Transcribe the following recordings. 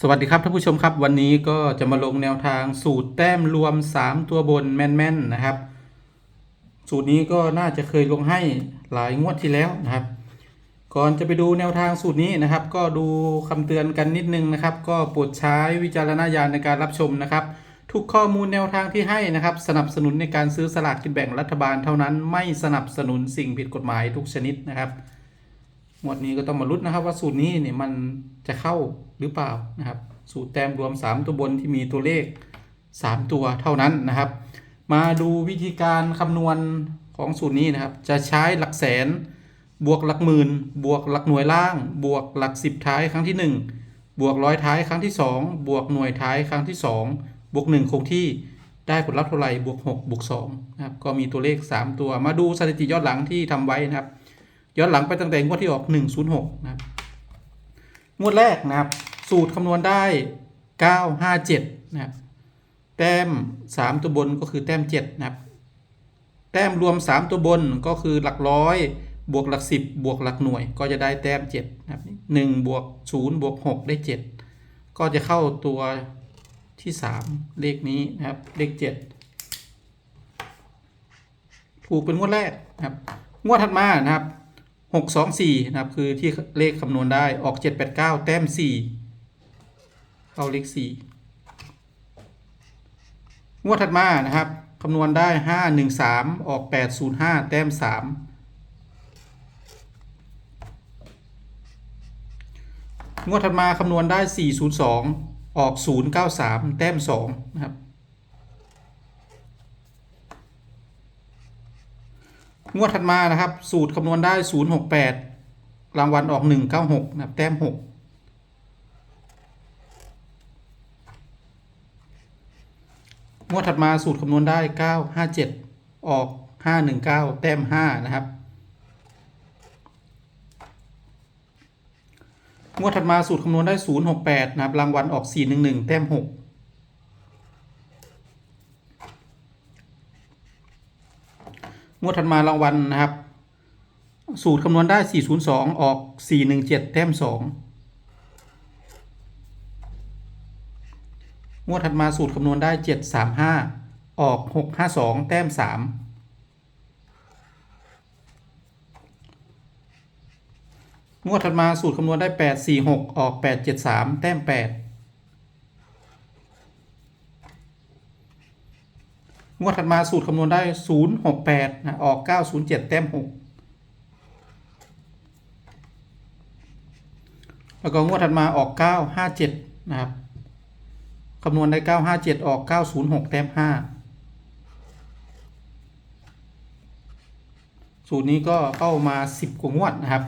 สวัสดีครับท่านผู้ชมครับ วันนี้ก็จะมาลงแนวทางสูตรแต้มรวม 3 ตัวบนแม่นๆนะครับ สูตรนี้ก็น่าจะเคยลงให้หลายงวดที่แล้วนะครับ ก่อนจะไปดูแนวทางสูตรนี้นะครับ ก็ดูคำเตือนกันนิดนึงนะครับ ก็โปรดใช้วิจารณญาณในการรับชมนะครับ ทุกข้อมูลแนวทางที่ให้นะครับ สนับสนุนในการซื้อสลากกินแบ่งรัฐบาลเท่านั้นไม่สนับสนุนสิ่งผิดกฎหมายทุกชนิดนะครับ งวดนี้ก็ต้องมาลุ้นนะครับ ว่าสูตรนี้เนี่ยมันจะเข้าหรือเปล่านะครับ สูตรแต้มรวม 3 ตัวบนที่มีตัวเลข 3 ตัวเท่านั้นนะครับ มาดูวิธีการคำนวณของสูตรนี้นะครับ จะใช้หลักแสน บวกหลักหมื่น บวกหลักหน่วยล่าง บวกหลักสิบท้ายครั้งที่ 1 บวกร้อยท้ายครั้งที่ 2 บวกหน่วยท้ายครั้งที่ 2 บวก 1 คงที่ได้ผลลัพธ์เท่าไหร่บวก6บวก2นะครับก็มีตัวเลข 3 ตัวมาดูสถิติยอดหลังที่ทำไว้นะครับ ย้อนหลังไปตั้งแต่งวดที่ออก 106 นะครับ งวดแรกนะครับ สูตรคำนวณได้ 957 นะครับ แต้ม 3 ตัวบนก็คือแต้ม 7 นะครับ แต้มรวม 3 ตัวบนก็คือหลักร้อยบวกหลัก 10 บวกหลักหน่วย ก็จะได้แต้ม 7 นะครับ1บวก0บวก6ได้ 7 ก็จะเข้าตัวที่ 3 เลขนี้นะครับ เลข 7 ถูกเป็นงวดแรกนะครับ งวดถัดมานะครับ หกสองสี่นะครับ คือที่เลขคำนวณได้ออกเจ็ดแปดเก้าแต้มสี่เข้าเลขสี่งวดถัดมานะครับคำนวณได้ห้าหนึ่งสามออกแปดศูนย์ห้าแต้มสามงวดถัดมาคำนวณได้สี่ศูนย์สองออกศูนย์เก้าสามแต้มสองนะครับ งวดถัดมานะครับ สูตรคำนวณได้ 068 รางวัลออก 196 นะครับ แต้ม 6งวดถัดมาสูตรคำนวณได้ 957 ออก 519 แต้ม 5 นะครับ งวดถัดมาสูตรคำนวณได้ 068 นะครับ รางวัลออก 411 แต้ม 6 งวดถัดมารางวัลนะครับ สูตรคำนวณได้ 402 ออก 417 แต้ม 2 งวดถัดมาสูตรคำนวณได้ 735 ออก 652 แต้ม 3งวดถัดมาสูตรคำนวณได้ 846 ออก 873 แต้ม 8 งวดถัดมาสูตรคำนวณได้ 068 นะ ออก 907 แต้ม 6 แล้วก็งวดถัดมาออก 957 นะครับคำนวณได้ 957 ออก 906 แต้ม 5 สูตรนี้ก็เข้ามา 10 กว่างวดนะครับ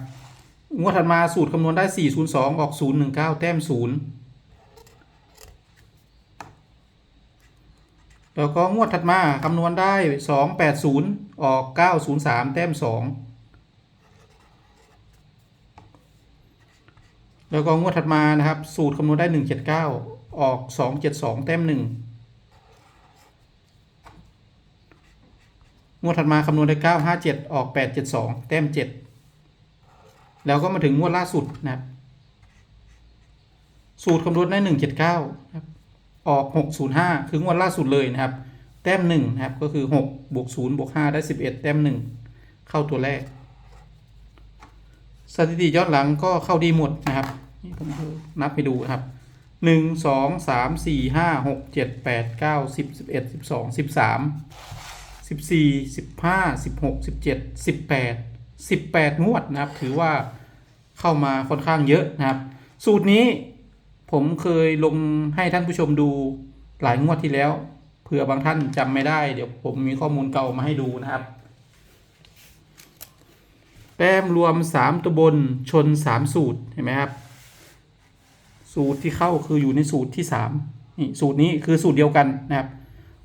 งวดถัดมาสูตรคำนวณได้ 402 ออก 019 แต้ม 0 แล้วก็งวดถัดมาคำนวณได้ 280 ออก 903 แต้ม 2 แล้วก็งวดถัดมานะครับ สูตรคำนวณได้ 179 ออก 272 แต้ม 1 งวดถัดมาคำนวณได้ 957 ออก 872 แต้ม 7 แล้วก็มาถึงงวดล่าสุดนะครับ สูตรคำนวณได้ 179 ครับ ออก 605 คืองวดล่าสุดเลยนะครับ แต้ม1นะครับ ก็คือ 6 บวก 0 บวก 5 ได้ 11 แต้ม 1 เข้าตัวแรก สถิติย้อนหลังก็เข้าดีหมดนะครับนี่ผมนับไปดูนะครับ 1 2 3 4 5 6 7 8 9 10 11 12 13 14 15 16 17 18 18 งวดนะครับ ถือว่าเข้ามาค่อนข้างเยอะนะครับ สูตรนี้ ผมเคยลงให้ท่านผู้ชมดูหลายงวดที่แล้ว เผื่อบางท่านจำไม่ได้ เดี๋ยวผมมีข้อมูลเก่ามาให้ดูนะครับ แต้มรวม 3 ตัวบนชน 3 สูตรเห็นไหมครับ สูตรที่เข้าคืออยู่ในสูตรที่3นี่สูตรนี้คือสูตรเดียวกันนะครับ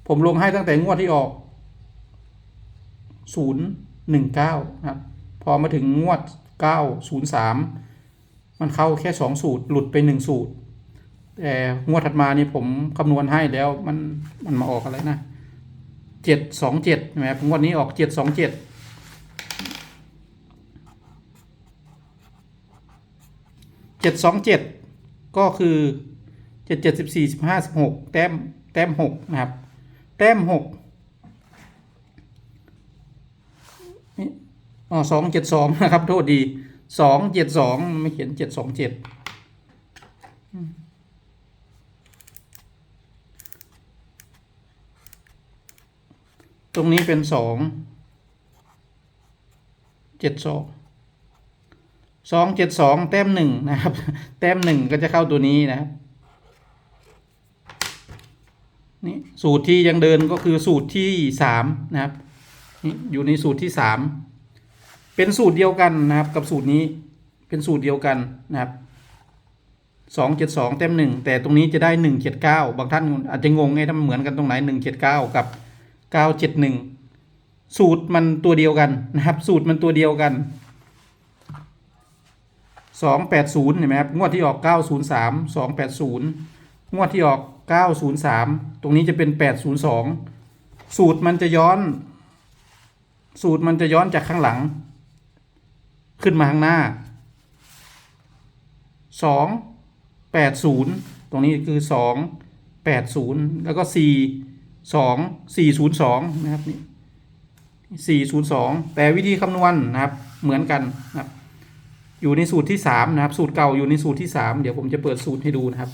ผมลงให้ตั้งแต่งวดที่ออก 019 นะครับ พอมาถึงงวด 903มันเข้าแค่ 2 สูตร หลุดไป 1 สูตร งวดถัดมานี่ผมคำนวณให้แล้วมันมันมาออกอะไรนะ727ใช่ไหมครับงวดนี้ออก727 727ก็คือเจ็ดเจ็ดสิบสี่สิบห้าสิบหกแต้มแต้มหกนะครับ แต้มหกนี่อ๋อสองเจ็ดสองนะครับ โทษดีสองเจ็ดสองไม่เขียนเจ็ดสองเจ็ด ตรงนี้เป็นสองเจ็ดสองสองเจ็ดสองแต้มหนึ่งนะครับ แต้มหนึ่งก็จะเข้าตัวนี้นะครับนี่สูตรที่ยังเดินก็คือสูตรที่สามนะครับนี่อยู่ในสูตรที่สามเป็นสูตรเดียวกันนะครับ กับสูตรนี้เป็นสูตรเดียวกันนะครับสองเจ็ดสองเต็มหนึ่งแต่ตรงนี้จะได้หนึ่งเจ็ดเก้าบางท่านอาจจะงงไงถ้ามันเหมือนกันตรงไหนหนึ่งเจ็ดเก้ากับ ก้าเจ็ดหนึ่งสูตรมันตัวเดียวกันนะครับ สูตรมันตัวเดียวกันสองแปดศูนย์เห็นไหมครับงวดที่ออกเก้าศูนย์สามสองแปดศูนย์งวดที่ออก903ตรงนี้จะเป็น802สูตรมันจะย้อน สูตรมันจะย้อนจากข้างหลัง ขึ้นมาข้างหน้า2 80ตรงนี้คือ2 80แล้วก็ 4 2 402นะครับนี่402แต่วิธีคำนวณนะครับเหมือนกันนะครับ อยู่ในสูตรที่3นะครับ สูตรเก่าอยู่ในสูตรที่3เดี๋ยวผมจะเปิดสูตรให้ดูนะครับ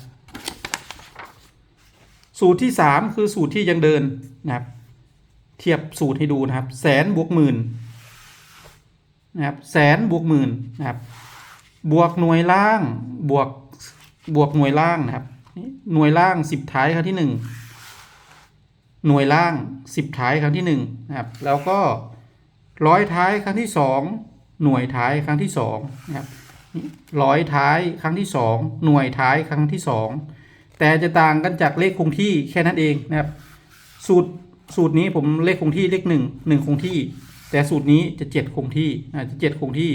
สูตรที่สามคือสูตรที่ยังเดินนะครับ เทียบสูตรให้ดูนะครับ แสนบวกหมื่นนะครับแสนบวกหมื่นนะครับ บวกหน่วยล่างบวกบวกหน่วยล่างนะครับนี่หน่วยล่างสิบท้ายครั้งที่หนึ่ง หน่วยล่างสิบท้ายครั้งที่หนึ่งนะครับแล้วก็ร้อยท้ายครั้งที่สองหน่วยท้ายครั้งที่สองนะครับนี่ร้อยท้ายครั้งที่สองหน่วยท้ายครั้งที่สองแต่จะต่างกันจากเลขคงที่แค่นั้นเองนะครับสูตรสูตรนี้ผมเลขคงที่เลขหนึ่งหนึ่งคงที่ แต่สูตรนี้จะเจ็ดคงที่อ่าจะเจ็ดคงที่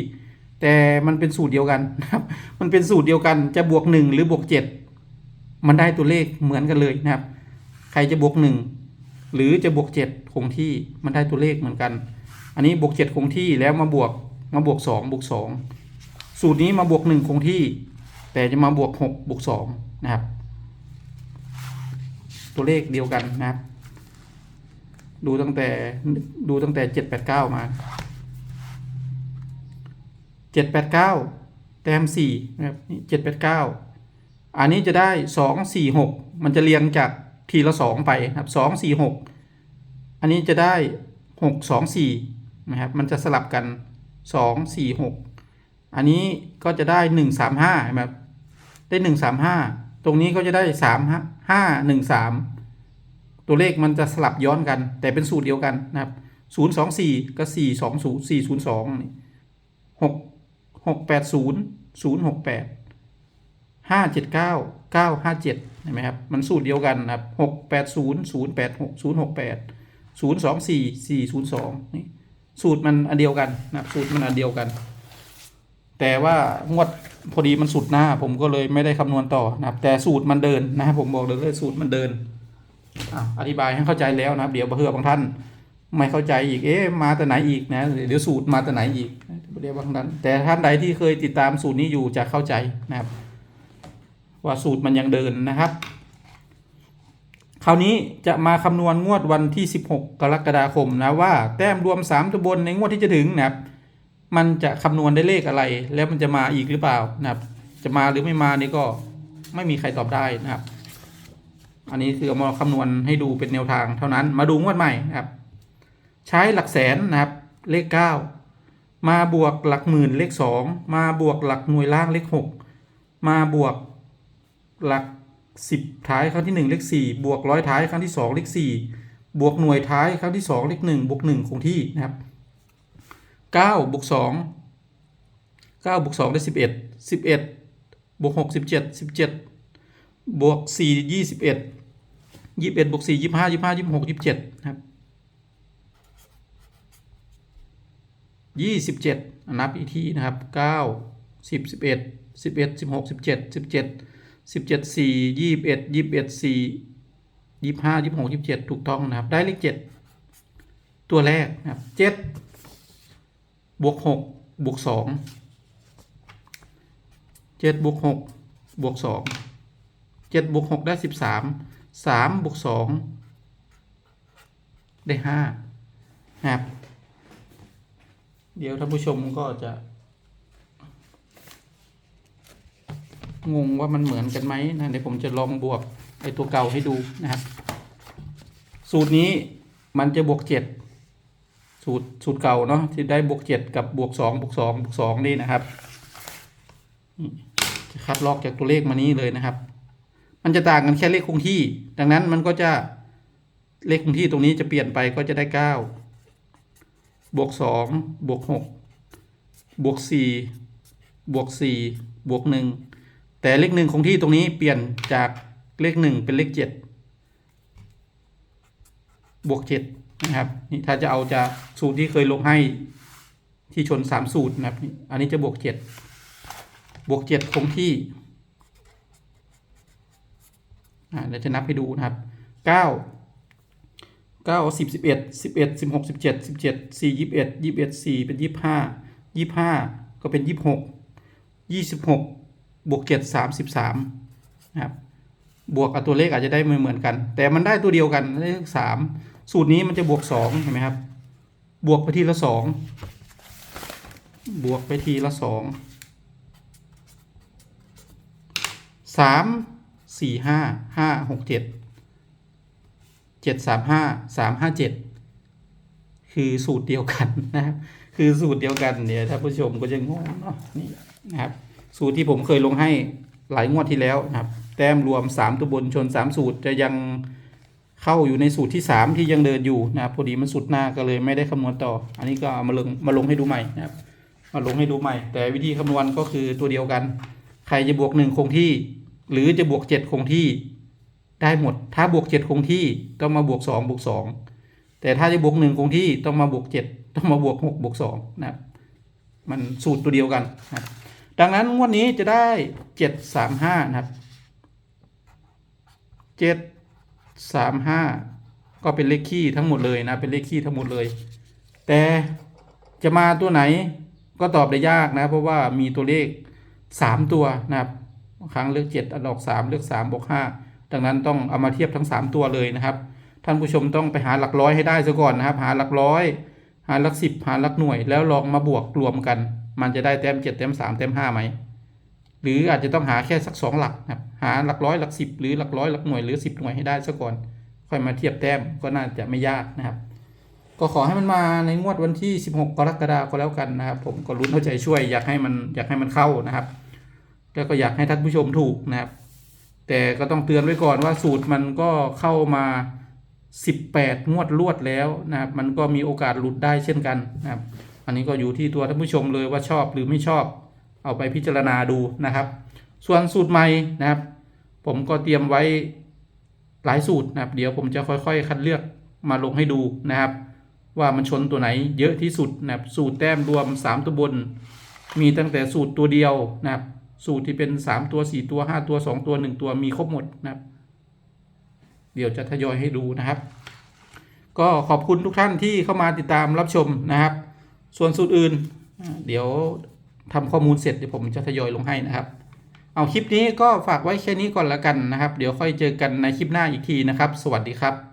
แต่มันเป็นสูตรเดียวกันนะครับมันเป็นสูตรเดียวกันจะบวกหนึ่งหรือบวกเจ็ดมันได้ตัวเลขเหมือนกันเลยนะครับ ใครจะบวกหนึ่ง หรือจะบวกเจ็ดคงที่มันได้ตัวเลขเหมือนกัน อันนี้บวกเจ็ดคงที่แล้วมาบวกมาบวกสองบวกสองสูตรนี้มาบวกหนึ่งคงที่ แต่จะมาบวกหกบวกสองนะครับ ตัวเลขเดียวกันนะครับ ดูตั้งแต่ดูตั้งแต่เจ็ดแปดเก้ามาเจ็ดแปดเก้าแต้มสี่นะครับเจ็ดแปดเก้าอันนี้จะได้สองสี่หกมันจะเรียงจาก ทีละสองไปนะครับสองสี่หกอันนี้จะได้หกสองสี่นะครับมันจะสลับกันสองสี่หกอันนี้ก็จะได้หนึ่งสามห้าแบบได้หนึ่งสามห้าตรงนี้ก็จะได้สามห้าหนึ่งสามตัวเลขมันจะสลับย้อนกัน แต่เป็นสูตรเดียวกันนะครับศูนย์สองสี่ก็สี่สองศูนย์สี่ศูนย์สองหกหกแปดศูนย์ศูนย์หกแปด ห้าเจ็ดเก้าเก้าห้าเจ็ดเห็นไหมครับ มันสูตรเดียวกันนะครับหกแปดศูนย์ศูนย์แปดหกศูนย์หกแปดศูนย์สองสี่สี่ศูนย์สองนี่สูตรมันอันเดียวกันนะครับสูตรมันอันเดียวกัน แต่ว่างวดพอดีมันสุดหน้า ผมก็เลยไม่ได้คำนวณต่อนะครับ แต่สูตรมันเดินนะครับผมบอกเลยสูตรมันเดินอะอธิบายให้เข้าใจแล้วนะครับ เดี๋ยวเพื่อบางท่าน ไม่เข้าใจอีกเอ๊ะมาแต่ไหนอีกนะเดี๋ยวสูตรมาแต่ไหนอีกเดี๋ยวบางท่านแต่ท่านใดที่เคยติดตามสูตรนี้อยู่จะเข้าใจนะครับ ว่าสูตรมันยังเดินนะครับ คราวนี้จะมาคำนวณงวดวันที่ 16 กรกฎาคมนะว่าแต้มรวม 3 ตัวบนในงวดที่จะถึงนะครับ มันจะคำนวณได้เลขอะไร แล้วมันจะมาอีกหรือเปล่านะครับ จะมาหรือไม่มานี่ก็ไม่มีใครตอบได้นะครับ อันนี้คือเอามาคำนวณให้ดูเป็นแนวทางเท่านั้น มาดูงวดใหม่นะครับ ใช้หลักแสนนะครับ เลข 9 มาบวกหลักหมื่นเลข 2 มาบวกหลักหน่วยล่างเลข 6 มาบวก หลัก 10 ท้ายครั้งที่ 1 เลข 4 บวกร้อยท้ายครั้งที่ 2 เลข 4 บวกหน่วยท้ายครั้งที่ 2 เลข 1 บวก 1 คงที่นะครับเก้าบวกสองเก้าบวกสองได้สิบเอ็ดสิบเอ็ดบวกหกสิบเจ็ดสิบเจ็ดบวกสี่ยี่สิบเอ็ดยี่สิบเอ็ดบวกสี่ยี่ห้ายี่ห้ายี่หกยี่สิบเจ็ดครับยี่สิบเจ็ดนับอีกทีนะครับเก้าสิบสิบเอ็ด สิบเจ็ดสี่ยี่บเอ็ดยี่บเอ็ดสี่ยี่ห้ายี่หกยี่เจ็ดถูกต้องนะครับ ได้เลขเจ็ดตัวแรกนะครับเจ็ดบวกหกบวกสองเจ็ดบวกหกบวกสองเจ็ดบวกหกได้สิบสามสามบวกสองได้ห้านะครับ เดี๋ยวท่านผู้ชมก็จะ งงว่ามันเหมือนกันไหมนะเดี๋ยวผมจะลองบวกไอตัวเก่าให้ดูนะครับ สูตรนี้มันจะบวกเจ็ดสูตรสูตรเก่าเนาะที่ได้บวกเจ็ดกับบวกสองบวกสองบวกสองนี่นะครับจะคัดลอกจากตัวเลขมานี้เลยนะครับ มันจะต่างกันแค่เลขคงที่ ดังนั้นมันก็จะเลขคงที่ตรงนี้จะเปลี่ยนไปก็จะได้เก้าบวกสองบวกหกบวกสี่บวกสี่บวกหนึ่ง แต่เลขหนึ่งคงที่ตรงนี้เปลี่ยนจากเลขหนึ่งเป็นเลขเจ็ดบวกเจ็ดนะครับนี่ถ้าจะเอาจากสูตรที่เคยลงให้ที่ชนสามสูตรนะครับนี่อันนี้จะบวกเจ็ดบวกเจ็ดคงที่อ่าเดี๋ยวจะนับให้ดูนะครับเก้าเก้าสิบสิบเอ็ดสิบเอ็ดสิบหกสิบเจ็ดสิบเจ็ดสี่ยี่สิบเอ็ดยี่สิบเอ็ดสี่เป็นยี่สิบห้ายี่สิบห้าก็เป็นยี่สิบหกยี่สิบหก บวกเจ็ดสามสิบสามนะครับบวกกับตัวเลขอาจจะได้ไม่เหมือนกัน แต่มันได้ตัวเดียวกันเลขสามสูตรนี้มันจะบวกสองเห็นไหมครับ บวกไปทีละสองบวกไปทีละสองสามสี่ห้าห้าหกเจ็ดเจ็ดสามห้าสามห้าเจ็ดคือสูตรเดียวกันนะครับ คือสูตรเดียวกันเนี่ยถ้าผู้ชมก็จะงงเนาะนี่นะครับ สูตรที่ผมเคยลงให้หลายงวดที่แล้วนะครับ แต้มรวม 3 ตัวบนชน 3 สูตรจะยังเข้าอยู่ในสูตรที่ 3 ที่ยังเดินอยู่นะครับพอดีมันสุดหน้าก็เลยไม่ได้คำนวณต่อ อันนี้ก็ามาลงมาลงให้ดูใหม่นะครับมาลงให้ดูใหม่ แต่วิธีคำนวณก็คือตัวเดียวกัน ใครจะบวก 1 คงที่ หรือจะบวก 7 คงที่ได้หมด ถ้าบวก 7 คงที่ต้องมาบวก 2 บวก 2 แต่ถ้าจะบวก 1 คงที่ต้องมาบวก 7 ต้องมาบวก 6 บวก2นะครับมันสูตรตัวเดียวกันนะครับ ดังนั้นงวดนี้จะได้เจ็ดสามห้านะครับเจ็ดสามห้าก็เป็นเลขคี่ทั้งหมดเลยนะเป็นเลขคี่ทั้งหมดเลย แต่จะมาตัวไหนก็ตอบได้ยากนะ เพราะว่ามีตัวเลขสามตัวนะครับครั้งเลือกเจ็ดอันดอกสามเลือกสามบวกห้าดังนั้นต้องเอามาเทียบทั้งสามตัวเลยนะครับ ท่านผู้ชมต้องไปหาหลักร้อยให้ได้ซะก่อนนะครับ หาหลักร้อย หาหลักสิบหาหลักหน่วยแล้วลองมาบวกรวมกัน มันจะได้แต้มเจ็ดแต้มสามแต้มห้าไหมหรืออาจจะต้องหาแค่สักสองหลักครับหาหลักร้อยหลักสิบหรือหลักร้อยหลักหน่วยหรือสิบหน่วยให้ได้ซะก่อน ค่อยมาเทียบแต้มก็น่าจะไม่ยากนะครับ ก็ขอให้มันมาในงวดวันที่ 16 กรกฎาคมก็แล้วกันนะครับ ผมก็ลุ้นเข้าใจช่วยอยากให้มันอยากให้มันเข้านะครับแล้วก็อยากให้ท่านผู้ชมถูกนะครับ แต่ก็ต้องเตือนไว้ก่อนว่าสูตรมันก็เข้ามา 18 งวดรวดแล้วนะครับ มันก็มีโอกาสหลุดได้เช่นกันนะครับ อันนี้ก็อยู่ที่ตัวท่านผู้ชมเลยว่าชอบหรือไม่ชอบ เอาไปพิจารณาดูนะครับ ส่วนสูตรใหม่นะครับ ผมก็เตรียมไว้หลายสูตรนะครับ เดี๋ยวผมจะค่อยๆ คัดเลือกมาลงให้ดูนะครับ ว่ามันชนตัวไหนเยอะที่สุดนะครับสูตรแต้มรวม 3 ตัวบน มีตั้งแต่สูตรตัวเดียวนะครับ สูตรที่เป็น 3 ตัว 4 ตัว 5 ตัว 2 ตัว 1 ตัวมีครบหมดนะครับ เดี๋ยวจะทยอยให้ดูนะครับ ก็ขอบคุณทุกท่านที่เข้ามาติดตามรับชมนะครับ ส่วนสูตรอื่น เดี๋ยวทำข้อมูลเสร็จเดี๋ยวผมจะทยอยลงให้นะครับ เอาคลิปนี้ก็ฝากไว้แค่นี้ก่อนละกันนะครับ เดี๋ยวค่อยเจอกันในคลิปหน้าอีกทีนะครับ สวัสดีครับ